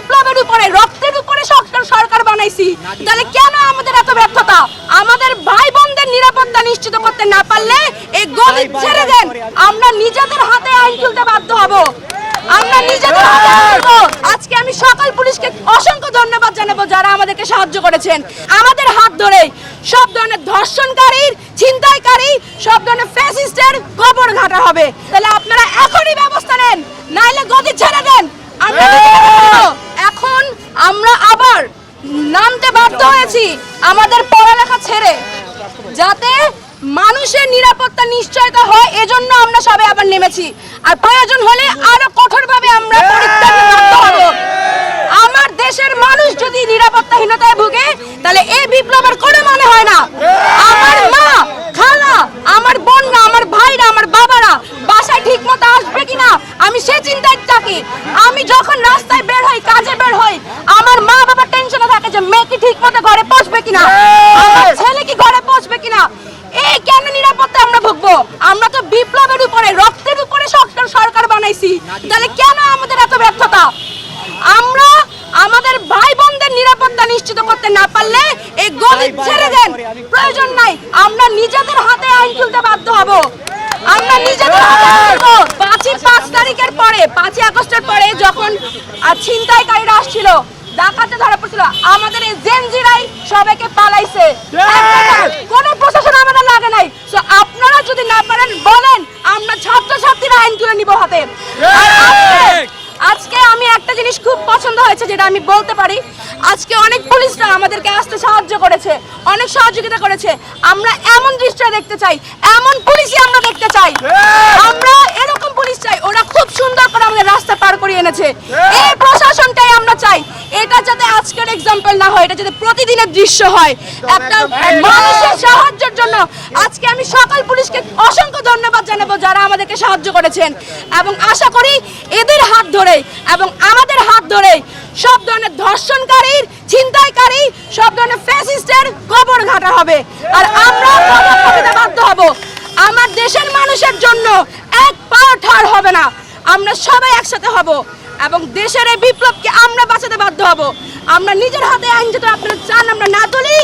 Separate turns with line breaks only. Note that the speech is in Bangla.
বিপ্লবের উপরে রক্তের উপরে সরকার বানাইছি। তাহলে কেন আমাদের এত ব্যর্থতা? আমাদের ভাই বোনদের নিরাপত্তা নিশ্চিত করতে না পারলে এই গদি ছেড়ে দেন। আমরা নিজেদের হাতে আইন তুলতে বাধ্য হব। আমরা নিজেদের হাতে আজকে আমি সকল পুলিশকে অসংখ্য ধন্যবাদ জানাব যারা আমাদেরকে সাহায্য করেছেন। আমাদের হাত ধরে সব ধরনের ধর্ষণকারীর ছিনতাইকারী সব ধরনের ফ্যাসিস্টের কবর ঘাটা হবে। তাহলে আপনারা এখনই ব্যবস্থা নেন নাইলে গদি ছেড়ে দেন। আমরা। এখন আমরা আবার নামতে বাধ্য হয়েছি আমাদের পড়ালেখা ছেড়ে। যাতে মানুষের নিরাপত্তা নিশ্চয়তা হয়, এজন্য আমরা সবাই আবার নেমেছি। আর প্রয়োজন হলে আরও কঠোরভাবে আমরা আমার দেশের মানুষ যদি নিরাপত্তাহীনতায় ভুগে, তাহলে এই বিপ্লবের কোনো মনে হয় না। আমার মা, খালা, আমার বোনরা আমার ভাইরা, আমার বাবারা বাসায় ঠিক মতো আসবে কিনা, আমি সে চিন্তায় থাকি। আমি যখন রাস্তায় বের হই, কাজে বের হই মা বাবা টেনশনে থাকে যে মেয়ে কি ঠিক মতো ঘরে পৌঁছবে কিনা? ছেলে কি ঘরে পৌঁছবে কিনা? এই কেন নিরাপত্তা আমরা ভুগবো? আমরা তো বিপ্লবের উপরে রক্তের উপরে সরকার সরকার বানাইছি। তাহলে কেন আমাদের এত ব্যর্থতা? আমরা আমাদের ভাই বোনদের নিরাপত্তা নিশ্চিত করতে না পারলে এই গদি ছেড়ে দেন। প্রয়োজন নাই। আমরা নিজেদের হাতে আইন তুলতে বাধ্য হব। আমরা নিজেদের হাতে পাঁচই পাঁচ তারিখের পরে পাঁচই আগস্টের পরে যখন ছিনতাইকারীরা আসছিল ডাকাতে ধরা পড়ছিল। আমাদের এই জেনজিরাই সবাইকে পালাইছে। কোন প্রশাসন আমাদের লাগে নাই। আপনারা যদি না পারেন বলেন আমরা ছাত্রছাত্রীরা আইন তুলে নিব হাতে। আজকে- আমি একটা জিনিস খুব পছন্দ হয়েছে যেটা আমি বলতে পারি। আজকে অনেক পুলিশরা আমাদেরকে আসতে সাহায্য করেছে অনেক সহযোগিতা করেছে। আমরা এমন দৃশ্য দেখতে চাই এমন পুলিশই আমরা দেখতে চাই। আমরা এরকম পুলিশ চাই ওরা খুব সুন্দর করে আমাদের রাস্তা পার করিয়ে এনেছে। এই এটা যাতে আজকের এক্সাম্পল না হয় এটা যাতে প্রতিদিনের দৃশ্য হয়। একটা মানুষের সাহায্যের জন্য আজকে আমি সকল পুলিশকে অসংখ্য ধন্যবাদ জানাব যারা আমাদেরকে সাহায্য করেছেন। এবং আশা করি এদের হাত ধরে এবং আমাদের হাত ধরে সব ধরনের ধর্ষণকারীর ছিনতাইকারী সব ধরনের ফ্যাসিস্টের কবর ঘাটা হবে। আর আমরা বাধ্য হব। আমার দেশের মানুষের জন্য এক পাও ঠাড় হবে না। আমরা সবাই একসাথে হব। এবং দেশের এই বিপ্লবকে আমরা বাঁচাতে বাধ্য হব। আমরা নিজের হাতে আইন যেটা আপনারা চান, আমরা না তুলি